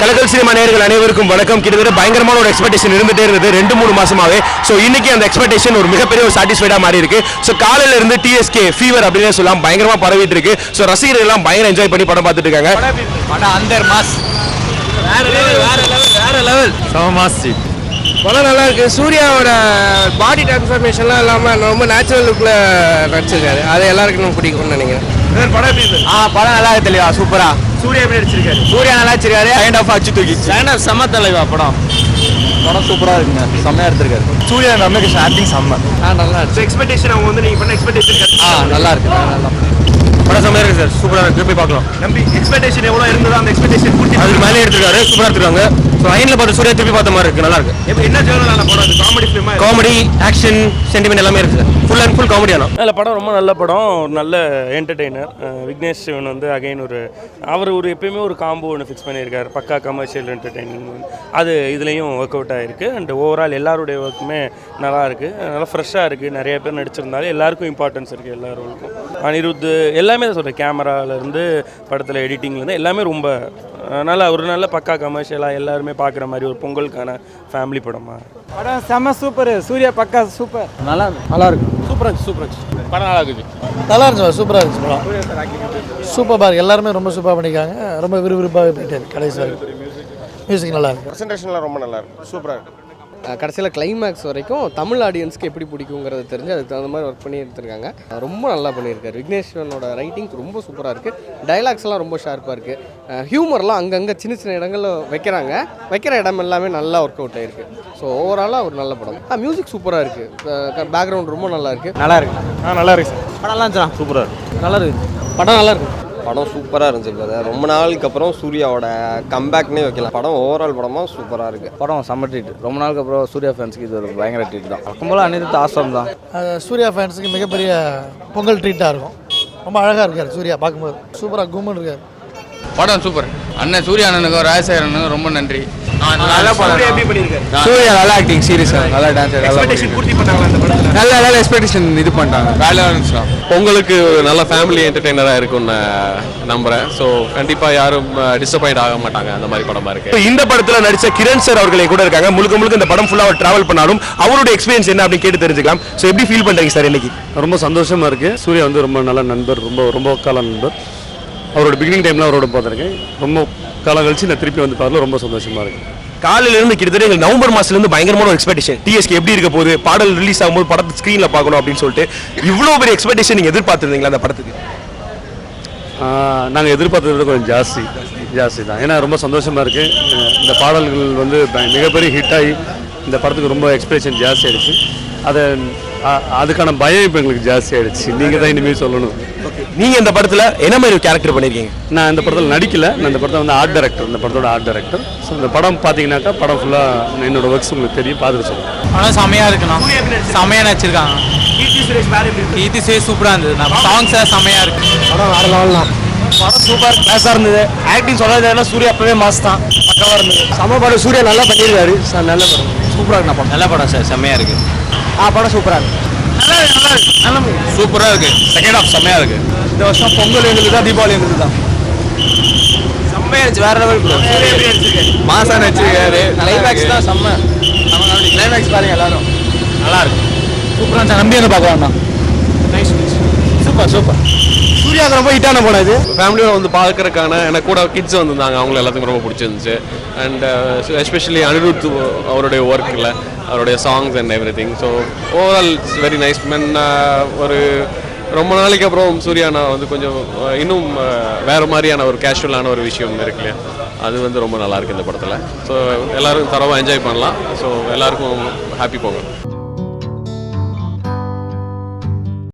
கலக்கல் cinema நேயர்கள் அனைவருக்கும் வணக்கம். கிட்டத்தட்ட பயங்கரமான ஒரு எக்ஸ்பெக்டேஷன் இருந்துட்டே இருந்தது. ரெண்டு மூணு மாசமாவே. ஸோ இன்னைக்கு அந்த எக்ஸ்பெக்டேஷன் ஒரு மிகப்பெரிய ஒரு சாட்டிஸ்ஃபைடா மாறி இருக்கு ஸோ காலையில இருந்து டிஎஸ்கே ஃபீவர் அப்படின்னு சொல்லலாம் பயங்கரமா பரவிட்டு இருக்கு. ஸோ ரசிகர்கள் எல்லாம் பயங்கர என்ஜாய் பண்ணி படம் பார்த்துட்டு இருக்காங்க. படம் மாஸ் வேற லெவல் வேற லெவல் வேற லெவல் படம் நல்லா இருக்கு. சூர்யாவோட பாடி டிரான்ஸ்ஃபர்மேஷன்லாம் இல்லாமல் ரொம்ப நேச்சுரல் லுக்கில் நடிச்சிருக்காரு. அது எல்லாருக்கும் பிடிக்கும்னு நினைக்கிறேன். படம் எப்படி? ஆ படம் நல்லா இருக்கு தெளிவா. சூப்பரா. சூர்யா எப்படி நடிச்சிருக்காரு? சூர்யா நல்லா வச்சிருக்காரு கைண்ட் ஆஃப் அச்சு தூக்கி கைண்ட் ஆஃப் செம்ம தலைவா படம். படம் சூப்பரா இருக்குங்க. செம்மையா எடுத்திருக்காரு. சூர்யா ரம்யகிருஷ்ணன் ஆக்டிங் செம்ம. ஆ நல்லா இருக்கு. எக்ஸ்பெக்டேஷன் அவங்க வந்து நீங்க பண்ண எக்ஸ்பெக்டேஷன் ஆ நல்லா இருக்கு. நல்லா படம் செம்மையா இருக்கு சார் சூப்பரா இருக்கு. போய் பார்க்கலாம். நம்பி எக்ஸ்பெக்டேஷன் எவ்வளவு இருந்ததோ அந்த எக்ஸ்பெக்டேஷன் பூர்த்தி அதுக்கு மேலே எடுத்துருக்காரு. சூப்பரா எடுத்துருக்காங்க. ஸோ ஐன்ல பார்த்து சூர்யா திருப்பி பார்த்த மாதிரி இருக்கு. நல்லா இருக்கு. இப்போ என்ன ஜேர்னலான படம் அது காமெடி ஃபிலிமா காமெடி ஆக்ஷன் சென்டிமெண்ட் எல்லாமே இருக்கு. சார் ஃபுல் அண்ட் ஃபுல் காமெடியானா அதில் படம் ரொம்ப நல்ல படம். ஒரு நல்ல என்டர்டெய்னர் விக்னேஷ் சிவன் வந்து அகைன் ஒரு அவர் ஒரு எப்பயுமே ஒரு காம்போ ஒன்று ஃபிக்ஸ் பண்ணியிருக்காரு. பக்கா கமர்ஷியல் என்டர்டெய்னிங் அது இதுலேயும் ஒர்க் அவுட் ஆகிருக்கு அண்ட் ஓவரால் எல்லாருடைய ஒர்க்குமே நல்லா இருக்குது நல்லா ஃப்ரெஷ்ஷாக இருக்குது நிறைய பேர் நடிச்சிருந்தாலும் எல்லாருக்கும் இம்பார்ட்டன்ஸ் இருக்குது எல்லா ரோலுக்கும் அனிருத் எல்லாமே தான் சொல்கிறேன் கேமராலேருந்து படத்தில் எடிட்டிங்லேருந்து எல்லாமே ரொம்ப நல்லா ஒரு நல்ல பக்கா கமர்ஷியலாக எல்லாருமே பார்க்குற மாதிரி ஒரு பொங்கலுக்கான ஃபேமிலி படமாக படம் செம்ம சூப்பர் சூர்யா பக்கா சூப்பர் நல்லா நல்லா இருக்கு. சூப்பரா சூப்பரா படம் நல்லா இருக்குது. நல்லா இருந்துச்சு சூப்பராக இருந்துச்சு படம். சூப்பராக இருக்கு. எல்லாருமே ரொம்ப சூப்பராக பண்ணியிருக்காங்க. ரொம்ப விறுவிறுப்பாகவே போயிட்டு கடைசி மியூசிக் நல்லா இருக்கு. ப்ரெசன்டேஷன்லாம் ரொம்ப நல்லா இருக்கு. சூப்பராக இருக்கு. கடைசியில் கிளைமேக்ஸ் வரைக்கும் தமிழ் ஆடியன்ஸ்க்கு எப்படி பிடிக்குங்கிறது தெரிஞ்சு அதுக்கு தகுந்த மாதிரி ஒர்க் பண்ணி எடுத்திருக்காங்க. ரொம்ப நல்லா பண்ணியிருக்காரு. விக்னேஸ்வரனோட ரைட்டிங் ரொம்ப சூப்பராக இருக்குது டைலாக்ஸ்லாம் ரொம்ப ஷார்ப்பாக இருக்குது ஹியூமர்லாம் அங்கங்கே சின்ன சின்ன இடங்களில் வைக்கிறாங்க. வைக்கிற இடம் எல்லாமே நல்லா ஒர்க் அவுட் ஆயிருக்கு. ஸோ ஓவராலாக ஒரு நல்ல படம். மியூசிக் சூப்பராக இருக்குது பேக்ரவுண்ட் ரொம்ப நல்லா இருக்குது நல்லா இருக்கு. ஆ நல்லா இருக்கு படம் நல்லா இருந்துச்சா? சூப்பரா நல்லா இருக்கு. படம் நல்லா இருக்கு. படம் சூப்பராக இருந்துச்சு பிரதர் ரொம்ப நாளுக்கு அப்புறம் சூர்யாவோட கம்பேக்னே வைக்கலாம். படம் ஓவரால் படமாக சூப்பராக இருக்குது படம் செம்ம ட்ரீட் ரொம்ப நாளுக்கு அப்புறம் சூர்யா ஃபேன்ஸ்க்கு இது ஒரு பயங்கர ட்ரீட் தான். வழக்கம் போல அனிருத் ஆசம் தான். சூர்யா ஃபேன்ஸுக்கு மிகப்பெரிய பொங்கல் ட்ரீட்டாக இருக்கும். ரொம்ப அழகாக இருக்கார் சூர்யா பார்க்கும்போது. சூப்பராக கும்மன் இருக்கார். படம் சூப்பர். அண்ணன் சூர்யா அண்ணனுக்கும் ராஜசேகர் அண்ணனுக்கும் ரொம்ப நன்றி. படம் சூர்யா நல்லா ஆக்டிங் சீரியஸா நல்லா டான்ஸ் எக்ஸ்பெக்டேஷன் பூர்த்தி பண்ணாங்களா அந்த படத்தில்? நல்ல நல்ல எக்ஸ்பெக்டேஷன் இது பண்ணிட்டாங்க வேலை இருந்துச்சுலாம் பொங்கலுக்கு நல்ல ஃபேமிலி என்டர்டெய்னராக இருக்கும்னு நம்புகிறேன் ஸோ கண்டிப்பாக யாரும் டிசப்பாயிண்ட் ஆக மாட்டாங்க. அந்த மாதிரி படமாக இருக்குது இப்ப இந்த படத்துல நடிச்ச கிரண் சார் அவர்களை கூட இருக்காங்க. முழுக்க முழுக்க இந்த படம் ஃபுல்லா அவர் டிராவல் பண்ணாலும் அவருடைய எக்ஸ்பீரியன்ஸ் என்ன அப்படின்னு கேட்டு தெரிஞ்சுக்கலாம். சோ எப்படி ஃபீல் பண்றீங்க சார் இன்னைக்கு? ரொம்ப சந்தோஷமா இருக்கு. சூர்யா வந்து ரொம்ப நல்ல நண்பர் ரொம்ப ரொம்ப கால நண்பர். அவரோட பிகினிங் டைம்ல அவரோட பார்த்துருக்கேன். ரொம்ப காலம் கழிச்சு நான் திருப்பி வந்து பார்க்கல ரொம்ப சந்தோஷமா இருக்கு. காலையில இருந்து கிட்டத்தட்ட எங்களுக்கு நவம்பர் மாசத்துல இருந்து பயங்கரமான எக்ஸ்பெக்டேஷன் டிஎஸ்கே எப்படி இருக்க போகுது பாடல் ரிலீஸ் ஆகும்போது படத்தை ஸ்க்ரீன்ல பார்க்கணும் அப்படின்னு சொல்லிட்டு இவ்வளவு பெரிய எக்ஸ்பெக்டேஷன் நீங்க எதிர்பார்த்திருந்தீங்களா அந்த படத்துக்கு? ஆஹ் நாங்க எதிர்பார்த்ததை விட கொஞ்சம் ஜாஸ்தி ஜாஸ்தி தான். ஏன்னா ரொம்ப சந்தோஷமா இருக்கு. இந்த பாடல்கள் வந்து மிகப்பெரிய ஹிட் ஆகி இந்த படத்துக்கு ரொம்ப எக்ஸ்பெக்டேஷன் ஜாஸ்தி ஆயிடுச்சு. அதை அதுக்கான பயம் இப்போ எங்களுக்கு ஜாஸ்தி ஆயிடுச்சு. நீங்க தான் இனிமேல் சொல்லணும். நீங்க இந்த படத்துல என்ன மாதிரி ஒரு கேரக்டர் பண்ணிருக்கீங்க? நான் இந்த படத்தில் நடிக்கல. நான் இந்த படத்தில் வந்து ஆர்ட் டைரக்டர் இந்த படத்தோட ஆர்ட் டைரக்டர் ஸோ இந்த படம் பார்த்தீங்கன்னாக்கா படம் ஃபுல்லாக என்னோட ஒர்க்ஸ் உங்களுக்கு தெரியும். பார்த்துட்டு சொல்லுங்கள் படம் செம்மையா இருக்குண்ணா செம்மையா நடிச்சிருக்காங்க. கீர்த்தி சுரேஷ் சூப்பரா இருந்தது. சாங்ஸ் செம்மையா இருக்கு. படம் வேறு லெவல் தான் படம் சூப்பர் கிளாஸா இருந்தது. ஆக்டிங் சொல்லாத சூர்யா அப்பவே மாஸ் தான். பக்கவா இருந்தது. சம படம். சூர்யா நல்லா பண்ணியிருக்காரு சார் நல்ல படம். சூப்பரா இருக்கு படம். நல்ல படம் சார் செம்மையா இருக்கு. ஆ படம் சூப்பராக இருக்கு. நல்லா நல்லா இருக்கு. நல்ல சூப்பராக இருக்கு. செகண்ட் ஹாஃப் செம்மையா இருக்கு. இந்த வருஷம் பொங்கல் எங்களுக்கு தான் தீபாவளி எங்களுக்கு தான் செம்மையா இருந்துச்சு வேற லெவல் ப்ரோ மாசா நடிச்சிருக்காரு. கிளைமேக்ஸ் தான் செம்ம. கிளைமேக்ஸ் பாருங்க எல்லாரும். நல்லா இருக்கு. சூப்பரா இருந்துச்சு. நம்பி வந்து பார்க்கலாம் நைஸ் சூப்பர் சூப்பர். சூர்யாவுக்கு ரொம்ப ஹிட்டான படம் இது. ஃபேமிலியோட வந்து பார்க்கறதுக்கான எனக்கு கூட கிட்ஸ் வந்திருந்தாங்க. அவங்களுக்கு எல்லாத்துக்கும் ரொம்ப பிடிச்சிருந்துச்சு. அண்ட் எஸ்பெஷலி அனிருத் அவருடைய ஒர்க்கில் அவருடைய songs and everything so overall it's very nice men ஒரு ரொம்ப நாளைக்கு அப்புறம் சூர்யானா வந்து கொஞ்சம் uh, இன்னும் uh, வேற மாதிரியான ஒரு கேஷுவலான ஒரு விஷயம் இருக்கு இல்லையா? அது வந்து ரொம்ப நல்லா இருக்கு இந்த படத்தில். ஸோ எல்லாரும் தரவாக என்ஜாய் பண்ணலாம். ஸோ எல்லாருக்கும் ஹாப்பி போங்க